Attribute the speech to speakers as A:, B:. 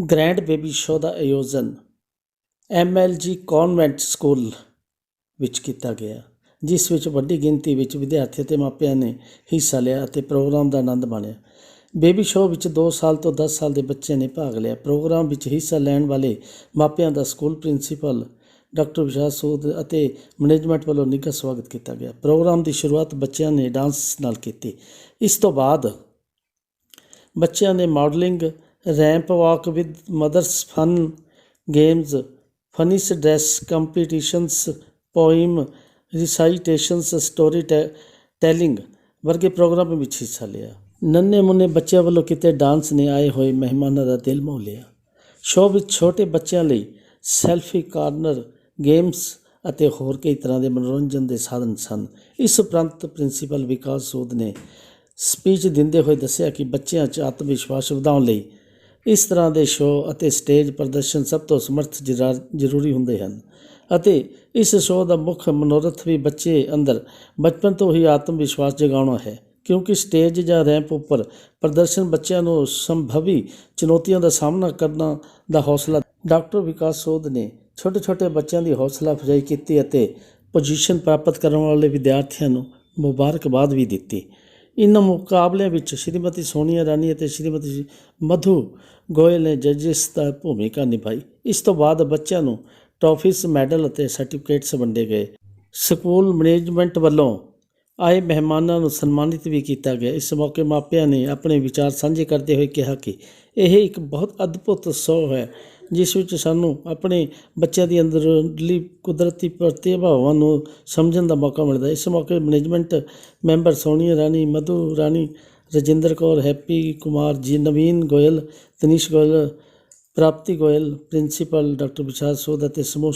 A: Grand baby show ਦਾ ਆਯੋਜਨ ਐਮਐਲਜੀ convent school ਵਿੱਚ ਕੀਤਾ ਗਿਆ, ਜਿਸ ਵਿੱਚ ਵੱਡੀ ਗਿਣਤੀ ਵਿੱਚ ਵਿਦਿਆਰਥੀ ਅਤੇ ਮਾਪਿਆਂ ਨੇ ਹਿੱਸਾ ਲਿਆ ਅਤੇ ਪ੍ਰੋਗਰਾਮ ਦਾ ਆਨੰਦ ਮਾਣਿਆ। ਬੇਬੀ ਸ਼ੋਅ ਵਿੱਚ 2 ਸਾਲ ਤੋਂ 10 ਸਾਲ ਦੇ ਬੱਚਿਆਂ ਨੇ ਭਾਗ ਲਿਆ। ਪ੍ਰੋਗਰਾਮ ਵਿੱਚ ਹਿੱਸਾ ਲੈਣ ਵਾਲੇ ਮਾਪਿਆਂ ਦਾ school principal doctor Vishal Sood ਅਤੇ ਮੈਨੇਜਮੈਂਟ ਵੱਲੋਂ ਨਿੱਘਾ ਸਵਾਗਤ ਕੀਤਾ ਗਿਆ। ਪ੍ਰੋਗਰਾਮ ਦੀ ਸ਼ੁਰੂਆਤ ਬੱਚਿਆਂ ਨੇ ਡਾਂਸ ਨਾਲ ਕੀਤੀ। ਇਸ ਤੋਂ ਬਾਅਦ ਬੱਚਿਆਂ ਨੇ modelling ramp walk with mothers fun games fancy dress competitions, poem recitations, story telling ਵਰਗੇ ਪ੍ਰੋਗਰਾਮਾਂ ਵਿੱਚ ਹਿੱਸਾ ਲਿਆ। ਨੰਨੇ ਮੁੰਨੇ ਬੱਚਿਆਂ ਵੱਲੋਂ ਕੀਤੇ ਡਾਂਸ ਨੇ ਆਏ ਹੋਏ ਮਹਿਮਾਨਾਂ ਦਾ ਦਿਲ ਮੋਹ ਲਿਆ। ਸ਼ੋਅ ਵਿੱਚ ਛੋਟੇ ਬੱਚਿਆਂ ਲਈ ਸੈਲਫੀ ਕਾਰਨਰ, ਗੇਮਸ ਅਤੇ ਹੋਰ ਕਈ ਤਰ੍ਹਾਂ ਦੇ ਮਨੋਰੰਜਨ ਦੇ ਸਾਧਨ ਸਨ। ਇਸ ਉਪਰੰਤ ਪ੍ਰਿੰਸੀਪਲ ਵਿਕਾਸ ਸੂਦ ਨੇ ਸਪੀਚ ਦਿੰਦੇ ਹੋਏ ਦੱਸਿਆ ਕਿ ਬੱਚਿਆਂ 'ਚ ਆਤਮ ਵਿਸ਼ਵਾਸ ਵਧਾਉਣ ਲਈ ਇਸ ਤਰ੍ਹਾਂ ਦੇ ਸ਼ੋਅ ਅਤੇ ਸਟੇਜ ਪ੍ਰਦਰਸ਼ਨ ਸਭ ਤੋਂ ਸਮਰਥ ਜਰਾ- ਜ਼ਰੂਰੀ ਹੁੰਦੇ ਹਨ ਅਤੇ ਇਸ ਸ਼ੋਅ ਦਾ ਮੁੱਖ ਮਨੋਰਥ ਵੀ ਬੱਚੇ ਅੰਦਰ ਬਚਪਨ ਤੋਂ ਹੀ ਆਤਮ ਵਿਸ਼ਵਾਸ ਜਗਾਉਣਾ ਹੈ, ਕਿਉਂਕਿ ਸਟੇਜ ਜਾਂ ਰੈਂਪ ਉੱਪਰ ਪ੍ਰਦਰਸ਼ਨ ਬੱਚਿਆਂ ਨੂੰ ਸੰਭਵੀ ਚੁਣੌਤੀਆਂ ਦਾ ਸਾਹਮਣਾ ਕਰਨਾ ਦਾ ਹੌਸਲਾ ਡਾਕਟਰ ਵਿਕਾਸ ਸੋਧ ਨੇ ਛੋਟੇ ਛੋਟੇ ਬੱਚਿਆਂ ਦੀ ਹੌਸਲਾ ਅਫਜ਼ਾਈ ਕੀਤੀ ਅਤੇ ਪੋਜੀਸ਼ਨ ਪ੍ਰਾਪਤ ਕਰਨ ਵਾਲੇ ਵਿਦਿਆਰਥੀਆਂ ਨੂੰ ਮੁਬਾਰਕਬਾਦ ਵੀ ਦਿੱਤੀ। ਇਹਨਾਂ ਮੁਕਾਬਲਿਆਂ ਵਿੱਚ ਸ਼੍ਰੀਮਤੀ ਸੋਨੀਆ ਰਾਣੀ ਅਤੇ ਸ਼੍ਰੀਮਤੀ ਮਧੂ ਗੋਇਲ ਨੇ ਜੱਜਿਸ ਦਾ ਭੂਮਿਕਾ ਨਿਭਾਈ। ਇਸ ਤੋਂ ਬਾਅਦ ਬੱਚਿਆਂ ਨੂੰ ਟਰਾਫੀਜ਼ ਮੈਡਲ ਅਤੇ ਸਰਟੀਫਿਕੇਟਸ ਵੰਡੇ ਗਏ। ਸਕੂਲ ਮੈਨੇਜਮੈਂਟ ਵੱਲੋਂ ਆਏ ਮਹਿਮਾਨਾਂ ਨੂੰ ਸਨਮਾਨਿਤ ਵੀ ਕੀਤਾ ਗਿਆ। ਇਸ ਮੌਕੇ ਮਾਪਿਆਂ ਨੇ ਆਪਣੇ ਵਿਚਾਰ ਸਾਂਝੇ ਕਰਦੇ ਹੋਏ ਕਿਹਾ ਕਿ ਇਹ ਇੱਕ ਬਹੁਤ ਅਦਭੁਤ ਸ਼ੋਅ ਹੈ। ਜਿਸ ਵਿੱਚ ਸਾਨੂੰ ਆਪਣੇ ਬੱਚਿਆਂ ਦੀ ਅੰਦਰਲੀ ਕੁਦਰਤੀ ਪ੍ਰਤਿਭਾਵਾਂ ਨੂੰ ਸਮਝਣ ਦਾ ਮੌਕਾ ਮਿਲਦਾ ਹੈ। ਇਸ ਮੌਕੇ ਮੈਨੇਜਮੈਂਟ ਮੈਂਬਰ ਸੋਨੀਆ ਰਾਣੀ, ਮਧੂ ਰਾਣੀ, ਰਜਿੰਦਰ ਕੌਰ, ਹੈਪੀ ਕੁਮਾਰ ਜੀ, ਨਵੀਨ ਗੋਇਲ, ਤਨੀਸ਼ ਗੋਇਲ, ਪ੍ਰਾਪਤੀ ਗੋਇਲ, ਪ੍ਰਿੰਸੀਪਲ ਡਾਕਟਰ ਵਿਸ਼ਾਲ ਸੋਧ ਅਤੇ ਸਮੂਹ